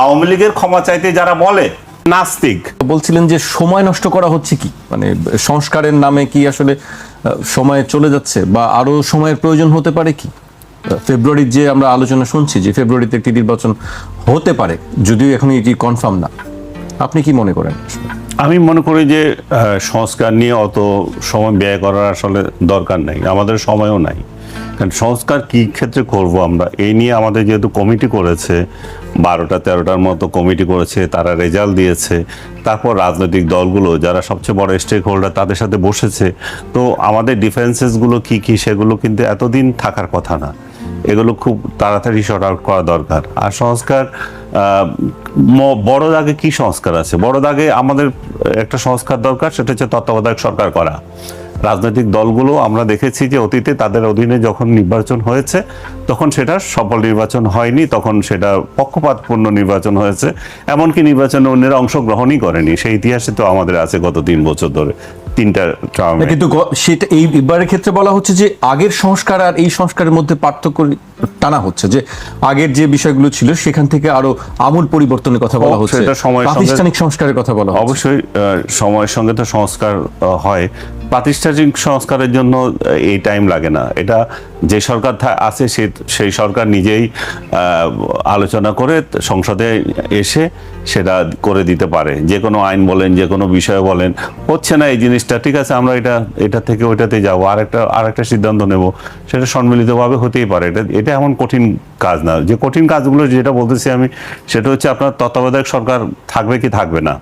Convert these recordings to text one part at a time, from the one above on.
আওয়ামী লীগের ক্ষমা চাইতে যারা বলে নাস্তিক। বলছিলেন যে সময় নষ্ট করা হচ্ছে কি? মানে সংস্কারের নামে কি আসলে সময় চলে যাচ্ছে বা আরও সময়ের প্রয়োজন হতে পারে কি? ফেব্রুয়ারির যে আমরা আলোচনা শুনছি যে ফেব্রুয়ারিতে একটি নির্বাচন হতে পারে যদিও এখন এটি কনফার্ম না। আপনি কি মনে করেন? আমি মনে করি যে সংস্কার নিয়ে অত সময় ব্যয় করার আসলে দরকার নেই। আমাদের সময়ও নাই। কারণ সংস্কার কি ক্ষেত্রে করব আমরা? এই নিয়ে আমাদের যেহেতু কমিটি করেছে, বারোটা, তেরোটার মতো কমিটি করেছে, তারা রেজাল্ট দিয়েছে, তারপর রাজনৈতিক দলগুলো যারা সবচেয়ে বড় স্টেক হোল্ডার তাদের সাথে বসেছে। তো আমাদের ডিফারেন্সেসগুলো কি কি সেগুলো কিন্তু এতদিন থাকার কথা না। এগুলো খুব তাড়াতাড়ি শর্ট আউট করা দরকার। আর সংস্কার বড় দাগে কি সংস্কার আছে? বড় দাগে আমাদের একটা সংস্কার দরকার, সেটা হচ্ছে তত্ত্বাবধায়ক সরকার করা। রাজনৈতিক দলগুলো আমরা দেখেছি যে অতীতে তাদের অধীনে যখন নির্বাচন হয়েছে, তখন সেটা সফল নির্বাচন হয়নি, তখন সেটা পক্ষপাতপূর্ণ নির্বাচন হয়েছে। এমনকি নির্বাচনে অন্যেরা অংশগ্রহণই করেনি। সেই ইতিহাসে তো আমাদের আছে গত তিন বছর ধরে। তিনটা টার্মে কিন্তু সেটা এই এবারের ক্ষেত্রে বলা হচ্ছে যে আগের সংস্কার আর এই সংস্কারের মধ্যে পার্থক্য টানা হচ্ছে যে আগের যে বিষয়গুলো ছিল সেখান থেকে আরও আমূল পরিবর্তনের কথা বলা হচ্ছে এটা সময়ের সঙ্গে- প্রাতিষ্ঠানিক সংস্কারের কথা বলা অবশ্যই সময়ের সঙ্গে তো সংস্কার হয়। প্রাতিষ্ঠানিক সংস্কারের জন্য এই টাইম লাগে না। এটা যে সরকার আছে সে সেই সরকার নিজেই আলোচনা করে সংসদে এসে সেটা করে দিতে পারে। যে কোনো আইন বলেন, যে কোনো বিষয় বলেন, হচ্ছে না এই জিনিসটা। ঠিক আছে, আমরা এটা এটা থেকে ওইটাতে যাব আর একটা আর একটা সিদ্ধান্ত নেব। সেটা সম্মিলিতভাবে হতেই পারে। এটা এটা এমন কঠিন কাজ না। যে কঠিন কাজগুলো যেটা বলতেছি আমি, সেটা হচ্ছে আপনার তত্ত্বাবধায়ক সরকার থাকবে কি থাকবে না।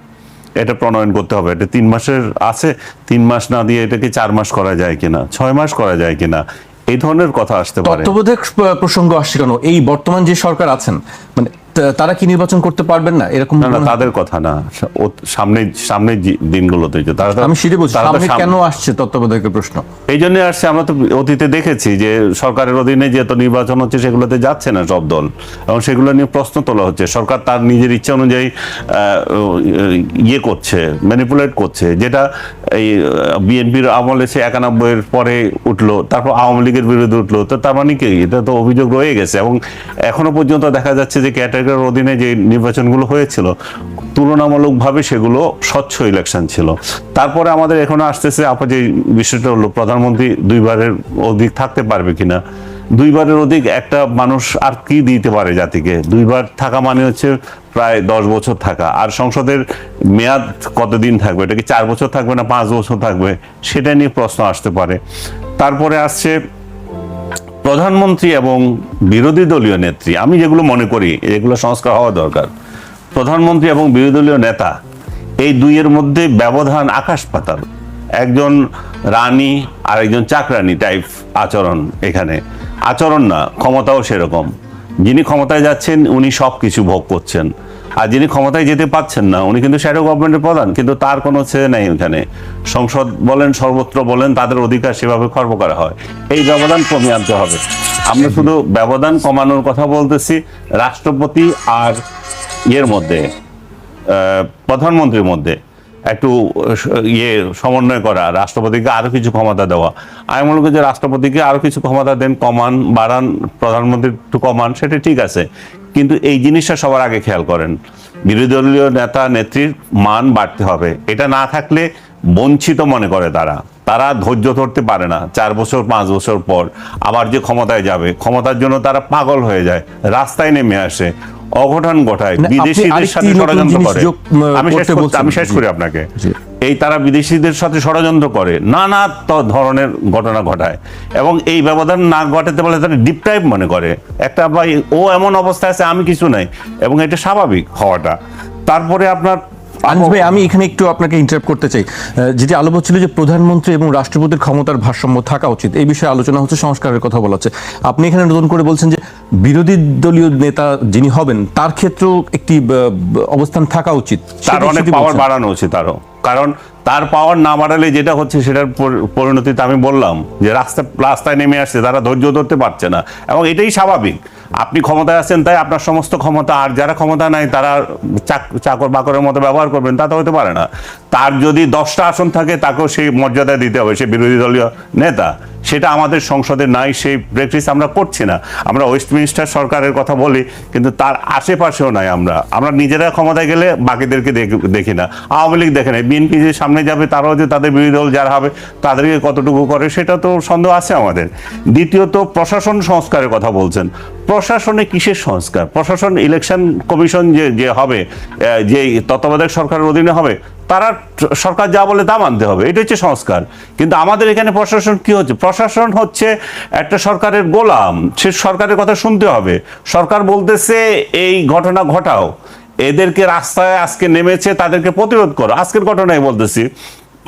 এটা প্রণয়ন করতে হবে। এটা তিন মাসের আছে, তিন মাস না দিয়ে এটাকে চার মাস করা যায় কিনা, ছয় মাস করা যায় কিনা এই ধরনের কথা আসতে পারে। তত্ত্ববোধক প্রসঙ্গ আসছে কেন? এই বর্তমান যে সরকার আছেন মানে তারা কি নির্বাচন করতে পারবেন না? এরকম না? তাদের কথা না। সামনে সামনের দিনগুলোতে যে তারা আমি সেটাই বলছি সামনে কেন আসছে তত্ত্বাবধায়কের প্রশ্ন? এই জন্য আসছে আমরা তো অতীতে দেখেছি যে সরকারের অধীনে যে তো নির্বাচন হচ্ছে সেগুলোতে যাচ্ছে না সব দল। এবং সেগুলো নিয়ে প্রশ্ন তোলা হচ্ছে। সরকার তার নিজের ইচ্ছা অনুযায়ী আহ, ইয়ে করছে ম্যানিপুলেট করছে যেটা এই বিএনপির আমলে সে একানব্বইয়ের পরে উঠল তারপর আওয়ামী লীগের বিরুদ্ধে উঠল। তো তার মানে কি? এটা তো অভিযোগ রয়ে গেছে। এবং এখনও পর্যন্ত দেখা যাচ্ছে যে ক্যাটাগরির অধীনে যে নির্বাচনগুলো হয়েছিল, তুলনামূলকভাবে সেগুলো স্বচ্ছ ইলেকশন ছিল। তারপরে আমাদের এখনও আসতেছে আপনার যে বিষয়টা হলো, প্রধানমন্ত্রী দুইবারের অধিক থাকতে পারবে কিনা? দুইবারের অধিক একটা মানুষ আর কি দিতে পারে জাতিকে? দুইবার থাকা মানে হচ্ছে প্রায় দশ বছর থাকা। আর সংসদের মেয়াদ কতদিন থাকবে? এটা কি চার বছর থাকবে না পাঁচ বছর থাকবে? সেটা নিয়ে প্রশ্ন আসতে পারে। তারপরে আসছে প্রধানমন্ত্রী এবং বিরোধী দলীয় নেত্রী, আমি যেগুলো মনে করি, এগুলো সংস্কার হওয়া দরকার। প্রধানমন্ত্রী এবং বিরোধী দলীয় নেতা, এই দুইয়ের মধ্যে ব্যবধান আকাশ পাতাল। একজন রানী আর একজন চাকরানি টাইপ আচরণ এখানে। আচরণ না, ক্ষমতাও সেরকম। যিনি ক্ষমতায় যাচ্ছেন, উনি সব কিছু ভোগ করছেন। আর যিনি ক্ষমতায় যেতে পাচ্ছেন না, উনি কিন্তু শ্যাডো গভর্নমেন্টের প্রধান, কিন্তু তার কোনো ছেলে নেই ওখানে। সংসদ বলেন, সর্বত্র বলেন, তাদের অধিকার সেভাবে খর্ব করা হয়। এই ব্যবধান কমিয়ে আনতে হবে। আমরা শুধু ব্যবধান কমানোর কথা বলতেছি রাষ্ট্রপতি আর ইয়ের মধ্যে প্রধানমন্ত্রীর মধ্যে। একটু ইয়ে সমন্বয় করা, রাষ্ট্রপতিকে আরও কিছু ক্ষমতা দেওয়া। আমি মনে করি যে রাষ্ট্রপতিকে আরও কিছু ক্ষমতা দেন, কমান, বাড়ান, প্রধানমন্ত্রী একটু কমান, সেটা ঠিক আছে। কিন্তু এই জিনিসটা সবার আগে খেয়াল করেন। বিরোধী দলীয় নেতা নেত্রীর মান বাড়তে হবে। এটা না থাকলে বঞ্চিত মনে করে তারা। তারা ধৈর্য ধরতে পারে না চার বছর পাঁচ বছর পর। আবার যে ক্ষমতায় যাবে ক্ষমতার জন্য তারা পাগল হয়ে যায় রাস্তায় নেমে আসে অঘটন ঘটায় না, বিদেশিদের সাথে ষড়যন্ত্র করে। আমি শেষ। আমি করি আপনাকে। এই তারা বিদেশিদের সাথে ষড়যন্ত্র করে, নানা ধরনের ঘটনা ঘটায়। এবং এই ব্যবধান না ঘটাতে পারলে তারা ডিপ টাইপ মনে করে। একটা ভাই, ও এমন অবস্থায় আছে, আমি কিছু নাই। এবং এটা স্বাভাবিক হওয়াটা। তারপরে আপনার আনিস ভাই আমি এখানে একটু আপনাকে ইন্টারাপ্ট করতে চাই। যেটি আলোপ হচ্ছিল যে প্রধানমন্ত্রী এবং রাষ্ট্রপতির ক্ষমতার ভারসাম্য থাকা উচিত এই বিষয়ে আলোচনা হচ্ছে সংস্কারের কথা বলা হচ্ছে। আপনি এখানে নতুন করে বলছেন যে বিরোধী দলীয় নেতা যিনি হবেন তার ক্ষেত্রেও একটি অবস্থান থাকা উচিত। তার অনেক পাওয়ার বাড়ানো উচিত আরও। কারণ তার পাওয়ার না বাড়ালে যেটা হচ্ছে সেটার পরিণতিতে আমি বললাম যে রাস্তা রাস্তায় নেমে আসছে তারা ধৈর্য ধরতে পারছে না। এবং এটাই স্বাভাবিক। আপনি ক্ষমতায় আছেন, তাই আপনার সমস্ত ক্ষমতা, আর যারা ক্ষমতা নাই, তারা চাক- চাকর বাকরের মতো ব্যবহার করবেন, তা তো হতে পারে না। তার যদি দশটা আসন থাকে, তাকেও সেই মর্যাদা দিতে হবে, সে বিরোধী দলীয় নেতা। সেটা আমাদের সংসদে নাই, সেই প্র্যাকটিস আমরা করছি না। আমরা ওয়েস্টমিনিস্টার সরকারের কথা বলি, কিন্তু তার আশেপাশেও নাই আমরা। আমরা নিজেরা ক্ষমতায় গেলে বাকিদেরকে দেখ- না। আওয়ামী লীগ দেখে না বিএনপি যে সামনে যাবে, তারাও যে তাদের বিরোধী দল যারা হবে, তাদেরকে কতটুকু করে, সেটা তো সন্দেহ আছে আমাদের। দ্বিতীয়ত, প্রশাসন সংস্কারের কথা বলছেন। প্রশাসনে কিসের সংস্কার? প্রশাসন ইলেকশন কমিশন যে যে হবে যে তত্ত্বাবধায়ক সরকারের অধীনে হবে, তারা সরকার যা বলে তা মানতে হবে। এটা হচ্ছে সংস্কার। কিন্তু আমাদের এখানে প্রশাসন কি হচ্ছে? প্রশাসন হচ্ছে একটা সরকারের গোলাম। সে সরকারের কথা শুনতে হবে। সরকার বলতেছে, এই ঘটনা ঘটাও। এদেরকে রাস্তায় আজকে নেমেছে, তাদেরকে প্রতিরোধ করো। আজকের ঘটনায় বলতেছি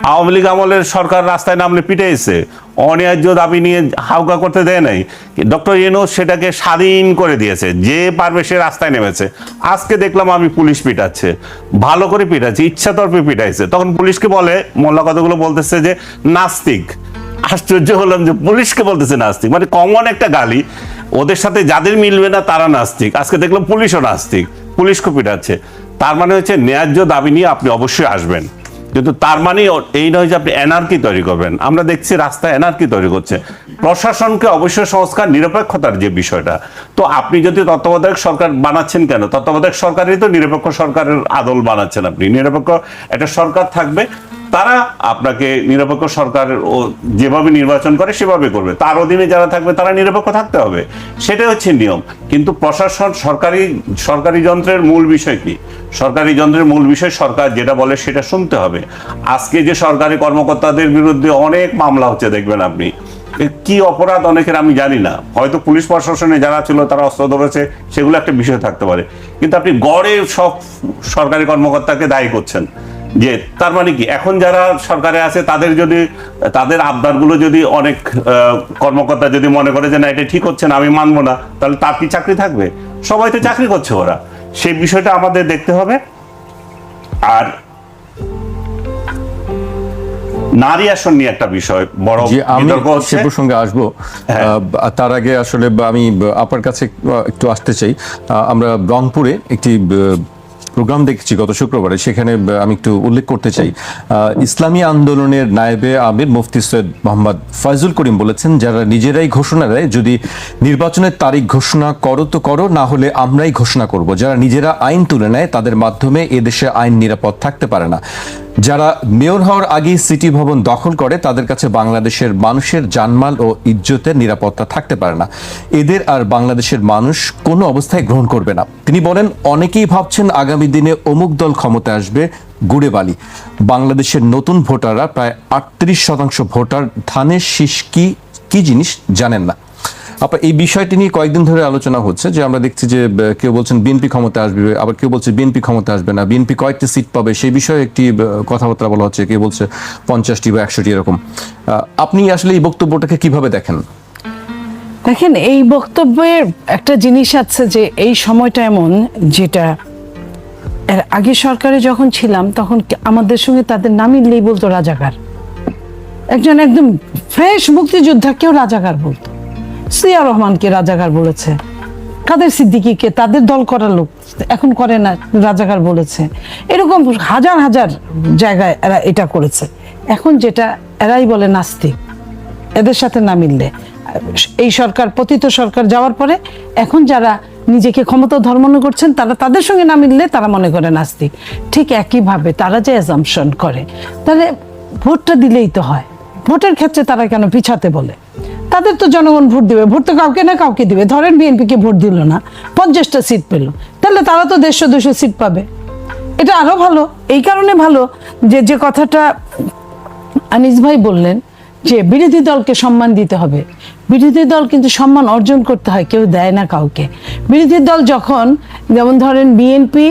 আওয়ামী লীগ আমলের সরকার রাস্তায় নামলে পিটাইছে। অন্যায্য দাবি নিয়ে হাউকা করতে দেয় নাই। ডক্টর ইউনুস সেটাকে স্বাধীন করে দিয়েছে। যে পারবে সে রাস্তায় নেমেছে। আজকে দেখলাম আমি পুলিশ পিটাচ্ছে। ভালো করে পিটাচ্ছে ইচ্ছাতর্পে পিটাইছে। তখন পুলিশকে বলে, মোল্লা কথাগুলো বলতেছে যে, নাস্তিক। আশ্চর্য হলাম যে পুলিশকে বলতেছে নাস্তিক। মানে কমন একটা গালি। ওদের সাথে যাদের মিলবে না, তারা নাস্তিক। আজকে দেখলাম পুলিশও নাস্তিক। পুলিশকে পিটাচ্ছে। তার মানে হচ্ছে, ন্যায্য দাবি নিয়ে আপনি অবশ্যই আসবেন। কিন্তু তার মানে এই নয় যে আপনি এনআরকি তৈরি করবেন। আমরা দেখছি রাস্তায় এনআরকি তৈরি করছে। প্রশাসনকে অবশ্যই সংস্কার, নিরপেক্ষতার যে বিষয়টা। তো আপনি যদি তত্ত্বাবধায়ক সরকার বানাচ্ছেন কেন? তত্ত্বাবধায়ক সরকারই তো নিরপেক্ষ সরকারের আদল বানাচ্ছেন আপনি। নিরপেক্ষ একটা সরকার থাকবে। তারা আপনাকে নিরপেক্ষ সরকার ও যেভাবে নির্বাচন করে সেভাবে করবে। তার অধীনে যারা থাকবে তারা নিরপেক্ষ থাকতে হবে। সেটাই হচ্ছে নিয়ম। কিন্তু প্রশাসন সরকারি সরকারি যন্ত্রের মূল বিষয় কি? সরকারি যন্ত্রের মূল বিষয় সরকার যেটা বলে সেটা শুনতে হবে। আজকে যে সরকারি কর্মকর্তাদের বিরুদ্ধে অনেক মামলা হচ্ছে, দেখবেন আপনি। কি অপরাধ অনেকের আমি জানি না। হয়তো পুলিশ প্রশাসনে যারা ছিল তারা অস্ত্র ধরেছে, সেগুলো একটা বিষয় থাকতে পারে। কিন্তু আপনি গড়ে সব সরকারি কর্মকর্তাকে দায়ী করছেন। যে তার মানে কি? এখন যারা সরকারে আছে তাদের যদি তাদের আবদারগুলো যদি অনেক কর্মকর্তা যদি মনে করে যে না এটা ঠিক হচ্ছে না আমি মানবো না তাহলে তার কি চাকরি থাকবে? সবাই তো চাকরি করছে ওরা। সেই বিষয়টা আমাদের দেখতে হবে। আর নারী আসন নিয়ে একটা বিষয় বড় আমি সে প্রসঙ্গে আসব। হ্যাঁ। আহ, তার আগে আসলে আমি আপনার কাছে একটু আসতে চাই। আমরা রংপুরে একটি প্রোগ্রাম দেখেছি গত শুক্রবারে, সেখানে আমি একটু উল্লেখ করতে চাই। ইসলামী আন্দোলনের নায়েবে আমির মুফতি সৈয়দ মোহাম্মদ ফয়জুল করিম বলেছেন, যারা নিজেরাই ঘোষণা দেয়, যদি নির্বাচনের তারিখ ঘোষণা করো তো করো, না হলে আমরাই ঘোষণা করব। যারা নিজেরা আইন তুলে নেয়, তাদের মাধ্যমে এদেশে আইন নিরাপদ থাকতে পারে না। যারা মেয়র হওয়ার আগে সিটি ভবন দখল করে, তাদের কাছে বাংলাদেশের মানুষের জানমাল ও ইজ্জতের নিরাপত্তা থাকতে পারে না। এদের আর বাংলাদেশের মানুষ কোনো অবস্থায় গ্রহণ করবে না। তিনি বলেন, অনেকেই ভাবছেন আগামী দিনে অমুক দল ক্ষমতায় আসবে গুড়ে বালি বাংলাদেশের নতুন ভোটাররা প্রায় আটত্রিশ শতাংশ ভোটার ধানের শীষ কি কি জিনিস জানেন না। আপনার এই বিষয়টি নিয়ে কয়েকদিন ধরে আলোচনা হচ্ছে যে আমরা দেখছি যে কেউ বলছেন বিএনপি ক্ষমতা আসবে, আবার কেউ বলছে বিএনপি ক্ষমতা আসবে না। বিএনপি কয়েকটি সিট পাবে? সেই বিষয়ে একটি কথাবার্তা বলা হচ্ছে। কেউ বলছে পঞ্চাশটি বা একশোটি, এরকম। আপনি আসলে এই বক্তব্যটাকে কীভাবে দেখেন? দেখেন, এই বক্তব্যের একটা জিনিস আছে যে, এই সময়টা এমন যেটা আগে সরকারে যখন ছিলাম, তখন আমাদের সঙ্গে তাদের নাম মিললেই বলতো রাজাকার। একজন একদম ফ্রেশ মুক্তিযোদ্ধা, কেউ রাজাকার বলতো। সিয়া রহমানকে রাজাকার বলেছে। কাদের সিদ্দিকিকে? তাদের দল করার লোক। এখন করে না, রাজাকার বলেছে। এরকম হাজার হাজার জায়গায় এরা এটা করেছে। এখন যেটা এরাই বলে নাস্তিক। এদের সাথে না মিললে। এই সরকার, পতিত সরকার যাওয়ার পরে এখন যারা নিজেকে ক্ষমতা ধর্ম করছেন, তারা তাদের সঙ্গে না মিললে তারা মনে করে নাস্তিক। ঠিক একইভাবে তারা যে অ্যাজামশন করে, তাহলে ভোটটা দিলেই তো হয়। ভোটের ক্ষেত্রে তারা কেন পিছাতে বলে? তাদের তো জনগণ ভোট দিবে, ভোট তো কাউকে না কাউকে দিবে। ধরেন বিএনপিকে ভোট দিল না, পঞ্চাশটা সিট পেল। তাহলে তারা তো দেড়শো, দুশো সিট পাবে। এটা আরও ভালো, এই কারণে ভালো যে যে কথাটা আনিস ভাই বললেন যে, বিরোধী দলকে সম্মান দিতে হবে। বিরোধী দল কিন্তু সম্মান অর্জন করতে হয়, কেউ দেয় না কাউকে। বিরোধী দল যখন, যেমন ধরেন বিএনপি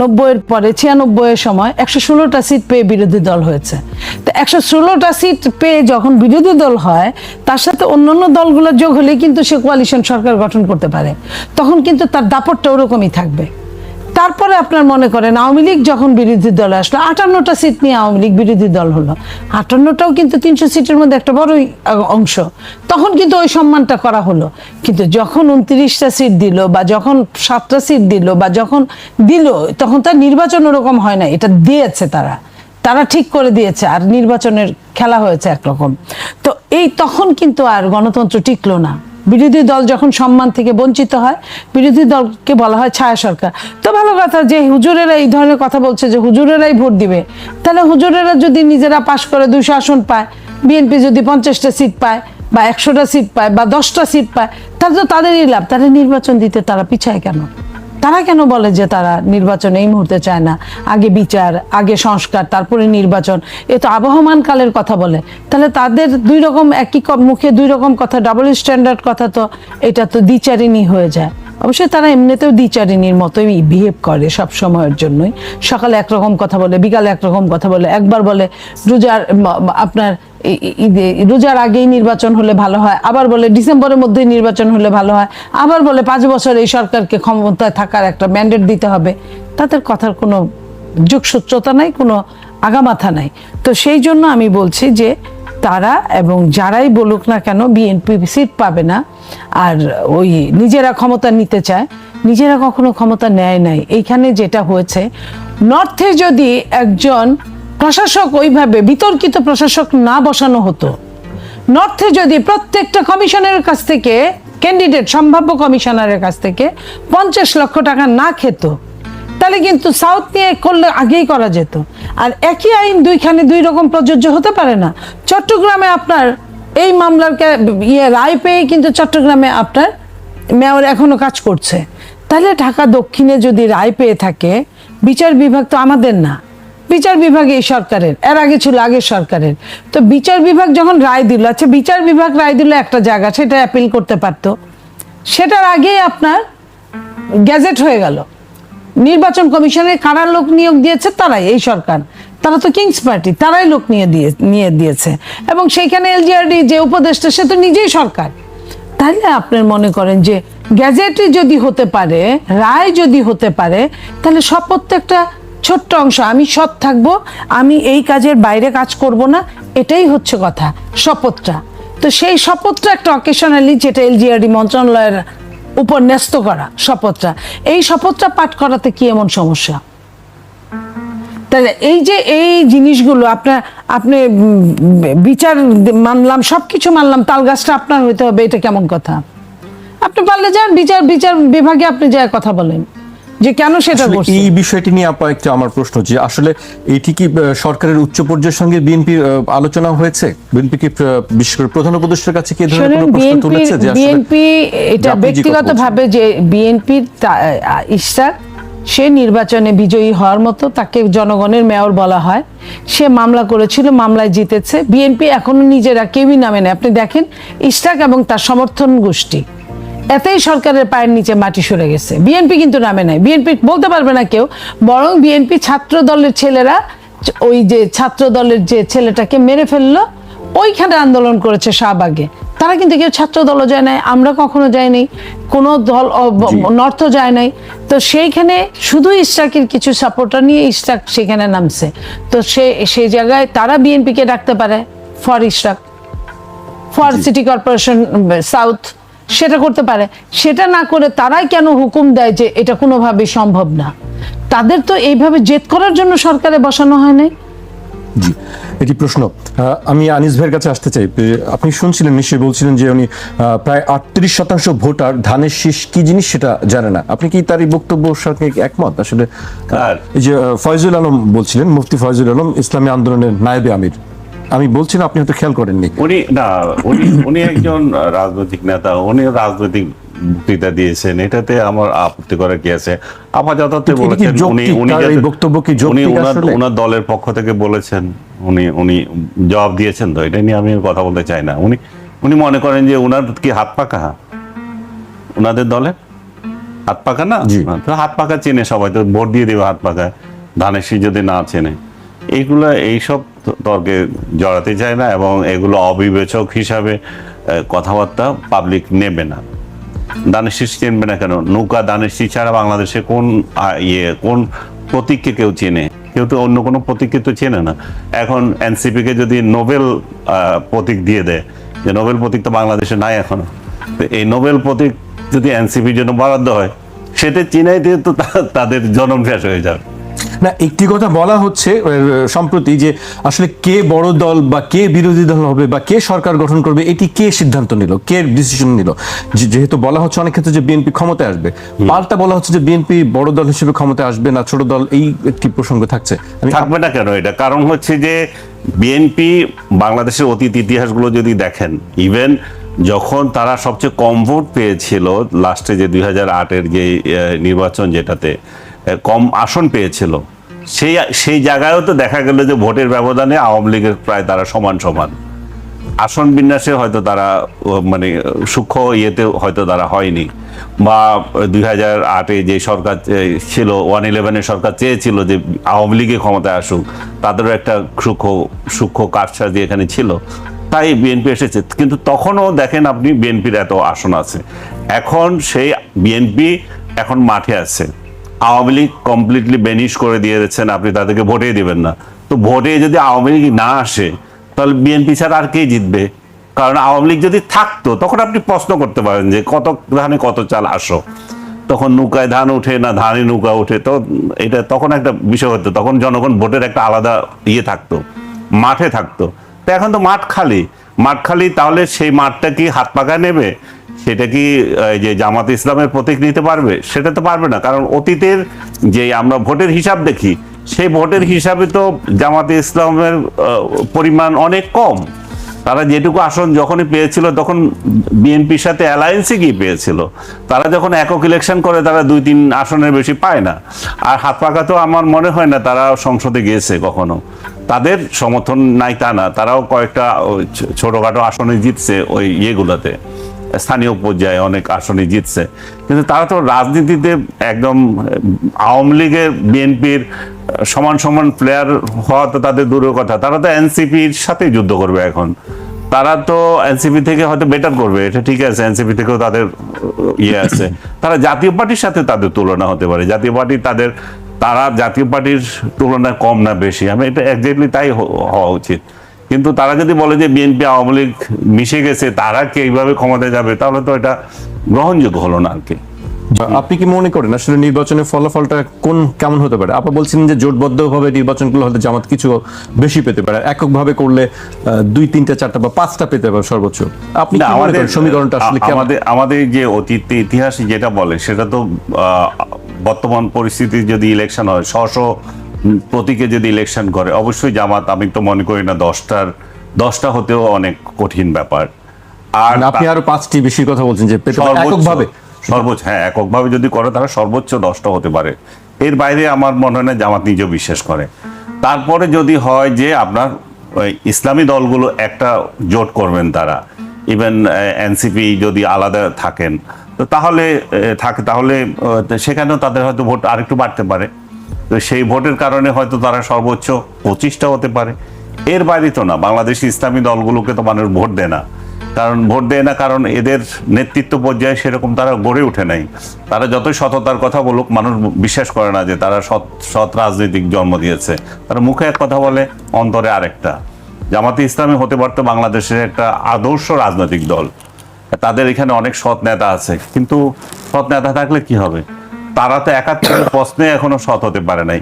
নব্বইয়ের পরে, ছিয়ানব্বইয়ের সময় একশো ষোলোটা সিট পেয়ে বিরোধী দল হয়েছে। তো একশো ষোলোটা সিট পেয়ে যখন বিরোধী দল হয়, তার সাথে অন্যান্য দলগুলো যোগ হলে কিন্তু সে কোয়ালিশন সরকার গঠন করতে পারে। তখন কিন্তু তার দাপটটা ওরকমই থাকবে। তারপরে আপনার মনে করেন আওয়ামী লীগ যখন বিরোধী দল আসলো, আটান্নটা সিট নিয়ে আওয়ামী লীগ বিরোধী দল হলো। আটান্নটাও কিন্তু তিনশো সিটের মধ্যে একটা বড়ই অংশ। তখন কিন্তু ওই সম্মানটা করা হলো। কিন্তু যখন উনত্রিশটা সিট দিল বা যখন সাতটা সিট দিল বা যখন দিল, তখন তার নির্বাচন ওরকম হয় না এটা দিয়েছে তারা। তারা ঠিক করে দিয়েছে। আর নির্বাচনের খেলা হয়েছে একরকম। তো এই তখন কিন্তু আর গণতন্ত্র টিকলো না। বিরোধী দল যখন সম্মান থেকে বঞ্চিত হয়, বিরোধী দলকে বলা হয় ছায়া সরকার। তো ভালো কথা যে হুজুরেরা এই ধরনের কথা বলছে যে হুজুরেরাই ভোট দিবে। তাহলে হুজুরেরা যদি নিজেরা পাশ করে দুশো আসন পায় বিএনপি যদি পঞ্চাশটা সিট পায় বা একশোটা সিট পায় বা দশটা সিট পায়, তাহলে তো তাদেরই লাভ। তাহলে নির্বাচন দিতে তারা পিছায় কেন? তারা কেন বলে যে তারা নির্বাচন এই মুহূর্তে চায় না? আগে বিচার, আগে সংস্কার, তারপরে নির্বাচন। এ তো আবহমান কালের কথা বলে। তাহলে তাদের দুই রকম একই মুখে দুই রকম কথা ডাবল স্ট্যান্ডার্ড কথা তো, এটা তো দ্বিচারিণী হয়ে যায়। অবশ্যই তারা এমনিতেও দ্বিচারিণীর মতোই বিহেভ করে সব সময়ের জন্যই। সকালে একরকম কথা বলে, বিকালে একরকম কথা বলে, একবার বলে, রোজার আপনার ঈদে রোজার আগেই নির্বাচন হলে ভালো হয়, আবার বলে ডিসেম্বরের মধ্যে নির্বাচন হলে ভালো হয়, আবার বলে পাঁচ বছর এই সরকারকে ক্ষমতায় থাকার একটা ম্যান্ডেট দিতে হবে। তাদের কথার কোনো যুগসূত্রতা নাই, কোনো আগামাথা নাই। তো সেই জন্য আমি বলছি যে তারা এবং যারাই বলুক না কেন বিএনপি সিট পাবে না। আর ওই নিজেরা ক্ষমতা নিতে চায়, নিজেরা কখনো ক্ষমতা নেয় নাই। এইখানে যেটা হয়েছে, নর্থে যদি একজন প্রশাসক ওইভাবে বিতর্কিত প্রশাসক না বসানো হতো, নর্থে যদি প্রত্যেকটা কমিশনের কাছ থেকে ক্যান্ডিডেট সম্ভাব্য কমিশনারের কাছ থেকে পঞ্চাশ লক্ষ টাকা না খেত তাহলে কিন্তু সাউথ নিয়ে করলে আগেই করা যেত। আর একই আইন দুইখানে দুই রকম প্রযোজ্য হতে পারে না। চট্টগ্রামে আপনার এই মামলার ইয়ে রায় পেয়ে কিন্তু চট্টগ্রামে আপনার মেয়র এখনও কাজ করছে। তাহলে ঢাকা দক্ষিণে যদি রায় পেয়ে থাকে, বিচার বিভাগ তো আমাদের না। বিচার বিভাগ এই সরকারের, এর আগে ছিল আগের সরকারের। তো বিচার বিভাগ যখন রায় দিল আচ্ছা বিচার বিভাগ রায় দিল একটা জায়গা, সেটা অ্যাপিল করতে পারতো। সেটার আগেই আপনার গ্যাজেট হয়ে গেল। নির্বাচন কমিশনের কারা লোক নিয়োগ দিয়েছে? তারাই, এই সরকার। তারা তো কিংস পার্টি তারাই লোক নিয়ে দিয়ে, নিয়ে দিয়েছে। এবং সেইখানে এলজিআরডি যে উপদেষ্টা, সে তো নিজেই সরকার। তাহলে আপনার মনে করেন যে গ্যাজেটে যদি হতে পারে, রায় যদি হতে পারে, তাহলে সব প্রত্যেকটা ছোট্ট অংশ, আমি সৎ থাকব, আমি এই কাজের বাইরে কাজ করব না, এটাই হচ্ছে কথা, শপথটা। তো সেই শপথটা একটা অকেশনালি যেটা এলজিআরডি মন্ত্রণালয়ের উপর ন্যস্ত করা শপথটা। এই শপথটা পাঠ করাতে কি এমন সমস্যা? তাহলে এই যে এই জিনিসগুলো আপনার, আপনি বিচার মানলাম সব কিছু মানলাম, তাল গাছটা আপনার হইতে হবে, এটা কেমন কথা? আপনি পারলে যান, বিচার বিচার বিভাগে আপনি যা কথা বলেন। যে কেন সেটা করছে? এই বিষয়টি নিয়ে আপা একটা আমার প্রশ্ন যে আসলে এটি কি সরকারের উচ্চ পর্যায়ের সঙ্গে বিএনপি আলোচনা হয়েছে? বিএনপি কি বিশেষ করে প্রধান উপদেষ্টার কাছে কি ধরনের কোনো প্রশ্ন তুলেছে যে বিএনপি এটা আপনি যে বিএনপির ইশরাক সে নির্বাচনে বিজয়ী হওয়ার মতো তাকে জনগণের মেয়র বলা হয়। সে মামলা করেছিল মামলায় জিতেছে। বিএনপি এখনও নিজেরা কেউই নামে না আপনি দেখেন ইস্টাক এবং তার সমর্থন গোষ্ঠী। এতেই সরকারের পায়ের নিচে মাটি সরে গেছে। বিএনপি কিন্তু নামে নাই। বিএনপি বলতে পারবে না কেউ বরং বিএনপি ছাত্র দলের ছেলেরা ওই যে ছাত্র দলের যে ছেলেটাকে মেরে ফেলল ওইখানে আন্দোলন করেছে শাহবাগে। তারা কিন্তু কেউ ছাত্র দলও যায় নাই আমরা কখনো যাইনি কোনো দল নর্থ যায় নাই। তো সেইখানে শুধু ইস্টাকের কিছু সাপোর্টার নিয়ে ইস্টাক সেখানে নামছে। তো সে সেই জায়গায় তারা বিএনপিকে ডাকতে পারে ফর ইস্টাক ফর সিটি কর্পোরেশন সাউথ। সেটা করতে পারে। সেটা না করে তারাই কেন হুকুম দেয় যে এটা কোনোভাবে সম্ভব না? তাদের তো এইভাবে জেদ করার জন্য সরকারে বসানো হয় নাই। জি এটি প্রশ্ন। আহ, আমি আনিস ভাইয়ের কাছে আসতে চাই। আপনি শুনছিলেন নিশ্চয়ই বলছিলেন যে উনি আহ, প্রায় আটত্রিশ শতাংশ ভোটার ধানের শীষ কি জিনিস সেটা জানে না। আপনি কি তার এই বক্তব্যের সঙ্গে একমত? আসলে? এই যে ফয়জুল আলম বলছিলেন মুফতি ফয়জুল আলম ইসলামী আন্দোলনের নায়েবে আমির। আমি বলছি না আপনি হয়তো খেয়াল করেননি। উনি না উনি উনি একজন রাজনৈতিক নেতা উনি রাজনৈতিক বক্তৃতা দিয়েছেন। এটাতে আমার আপত্তি করার কি আছে? আপাতত বলেছেন উনি উনি বক্তব্য কি উনি ওনার দলের পক্ষ থেকে বলেছেন উনি উনি জবাব দিয়েছেন তো এটা নিয়ে আমি কথা বলতে চাই না। উনি উনি মনে করেন যে ওনার কি হাত পাকা? ওনাদের দলে? হাত পাকা না। তো হাত পাকা চেনে সবাই তো ভোট দিয়ে দেবে হাত পাকা ধানের শীষ যদি না চেনে। এইগুলা এইসব তর্কে জড়াতে চায় না এবং এগুলো অবিবেচক হিসাবে কথাবার্তা পাবলিক নেবে না। দানের চিনবে না কেন? নৌকা দানের ছাড়া বাংলাদেশে কোন ইয়ে কোন প্রতীককে কেউ চেনে? কেউ তো অন্য কোনো প্রতীককে তো চেনে না। এখন এনসিপি কে যদি নোবেল প্রতীক দিয়ে দেয়, যে নোবেল প্রতীক তো বাংলাদেশে নাই এখনও। এই নোবেল প্রতীক যদি এনসিপির জন্য বরাদ্দ হয়, সেটা চিনাই দিয়ে তো তা- তাদের জনম শেষ হয়ে যাবে। না একটি কথা বলা হচ্ছে সম্প্রতি যে আসলে কে বড় দল বা কে বিরোধী দল হবে বা কে সরকার গঠন করবে এটি কে সিদ্ধান্ত নিল কে ডিসিশন নিল? যেহেতু বলা হচ্ছে অনেক ক্ষেত্রে যে বিএনপি ক্ষমতায় আসবে পাল্টা বলা হচ্ছে যে বিএনপি বড় দল হিসেবে ক্ষমতায় আসবে না ছোট দল এই একটি প্রসঙ্গ থাকছে। আমি থাকবে না কেন এটা? কারণ হচ্ছে যে বিএনপি বাংলাদেশের অতীত ইতিহাসগুলো যদি দেখেন ইভেন যখন তারা সবচেয়ে কম ভোট পেয়েছিল লাস্টে যে দুই হাজার আটের যে নির্বাচন যেটাতে কম আসন পেয়েছিল। সেই সেই জায়গায়ও তো দেখা গেল যে ভোটের ব্যবধানে আওয়ামী লীগের প্রায় তারা সমান সমান। আসন বিন্যাসে হয়তো তারা মানে সূক্ষ্ম ইয়েতে হয়তো তারা হয়নি। বা দুই হাজার আটে যে সরকার ছিল, ওয়ান ইলেভেনের সরকার চেয়েছিল যে আওয়ামী লীগে ক্ষমতায় আসুক, তাদেরও একটা সূক্ষ্ম সূক্ষ্ম কারসাজি এখানে ছিল। তাই বিএনপি এসেছে। কিন্তু তখনও দেখেন আপনি, বিএনপির এত আসন আছে। এখন সেই বিএনপি এখন মাঠে আছে। আওয়ামী লীগ কমপ্লিটলি বেনিশ করে দিয়েছেন আপনি তাদেরকে ভোটে দিবেন না। তো ভোটে যদি আওয়ামী লীগ না আসে, তাহলে বিএনপি ছাড়া আর কে জিতবে? কারণ আওয়ামী লীগ যদি থাকতো, তখন আপনি প্রশ্ন করতে পারেন যে কত ধানে কত চাল আসো। তখন নৌকায় ধান ওঠে না ধানে নৌকা ওঠে? তো এটা তখন একটা বিষয় হতো, তখন জনগণ ভোটের একটা আলাদা ইয়ে থাকতো, মাঠে থাকতো। তো এখন তো মাঠ খালি। মাঠ খালি, তাহলে সেই মাঠটা কি হাত পাকা নেবে? সেটা কি যে জামাত ইসলামের প্রতীক নিতে পারবে? সেটা তো পারবে না। কারণ অতীতের যে আমরা ভোটের হিসাব দেখি, সেই ভোটের হিসাবে তো জামাতে ইসলামের পরিমাণ অনেক কম। তারা যেটুকু আসন যখনই পেয়েছিল, তখন বিএনপির সাথে অ্যালায়েন্সে গিয়ে পেয়েছিল। তারা যখন একক ইলেকশন করে, তারা দুই তিন আসনের বেশি পায় না। আর হাত পাকা তো আমার মনে হয় না তারা সংসদে গিয়েছে কখনো। তাদের সমর্থন নাই তা না। তারাও কয়েকটা ছোটখাটো আসনে জিতছে ওই ইয়েগুলোতে। স্থানীয় পর্যায়ে অনেক আসনে জিতছে। কিন্তু তারা তো রাজনীতিতে একদম, আওয়ামী লীগের বিএনপির সমান সমান প্লেয়ার হওয়া তো তাদের দূরের কথা। তারা তো এনসিপির সাথেই যুদ্ধ করবে এখন। তারা তো এনসিপি থেকে হয়তো বেটার করবে, এটা ঠিক আছে, এনসিপি থেকেও তাদের ইয়ে আছে। তারা জাতীয় পার্টির সাথে তাদের তুলনা হতে পারে। জাতীয় পার্টি তাদের, তারা জাতীয় পার্টির তুলনায় কম না বেশি। আমি এটা একজাক্টলি তাই হওয়া উচিত। কিন্তু তারা যদি বলে যে বিএনপি আওয়ামী লীগ মিশে গেছে তারা কি এইভাবে ক্ষমতায় যাবে? তাহলে তো এটা গ্রহণযোগ্য হলো না আর কি। আপনি কি মনে করেন আসলে নির্বাচনের ফলাফলটা কোন কেমন হতে পারে? আপা বলছিলেন যে জোটবদ্ধভাবে নির্বাচনগুলো হয়তো জামাত কিছু বেশি পেতে পারে। এককভাবে করলে দুই তিনটা চারটা বা পাঁচটা পেতে পারে সর্বোচ্চ। আপনি করেন সমীকরণটা আসলে আমাদের আমাদের যে অতীত ইতিহাস যেটা বলে সেটা তো আহ, বর্তমান পরিস্থিতি যদি ইলেকশন হয় শ প্রতীকে যদি ইলেকশন করে অবশ্যই জামাত আমি তো মনে করি না দশটার দশটা হতেও অনেক কঠিন ব্যাপার। আর মানে আপনি আরও পাঁচটি বেশি কথা বলছেন যে পারে সর্বোচ্চ এককভাবে। সর্বোচ্চ হ্যাঁ এককভাবে যদি করে তারা সর্বোচ্চ দশটা হতে পারে। এর বাইরে আমার মনে হয় না জামাত নিজেও বিশ্বাস করে। তারপরে যদি হয় যে আপনার ওই ইসলামী দলগুলো একটা জোট করবেন তারা ইভেন এনসিপি যদি আলাদা থাকেন তো তাহলে থাকে তাহলে সেখানেও তাদের হয়তো ভোট আরেকটু বাড়তে পারে। তো সেই ভোটের কারণে হয়তো তারা সর্বোচ্চ পঁচিশটা হতে পারে। এর বাইরে তো না, বাংলাদেশ ইসলামী দলগুলোকে তো মানুষ ভোট দেয় না। কারণ ভোট দেয় না কারণ এদের নেতৃত্ব পর্যায়ে সেরকম তারা গড়ে ওঠে নাই। তারা যতই সততার কথা বলুক, মানুষ বিশ্বাস করে না যে তারা সৎ সৎ রাজনৈতিক জন্ম দিয়েছে। তারা মুখে এক কথা বলে, অন্তরে আরেকটা। জামাতে ইসলামী হতে পারতো বাংলাদেশের একটা আদর্শ রাজনৈতিক দল। তাদের এখানে অনেক সৎ নেতা আছে। কিন্তু সৎ নেতা থাকলে কি হবে? তারা তো একাত্তরের প্রশ্নে এখনও সৎ হতে পারে নাই।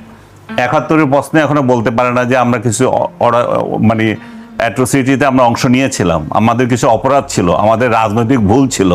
একাত্তরের প্রশ্নে এখনও বলতে পারে না যে আমরা কিছু মানে অ্যাট্রোসিটিতে আমরা অংশ নিয়েছিলাম। আমাদের কিছু অপরাধ ছিল, আমাদের রাজনৈতিক ভুল ছিল।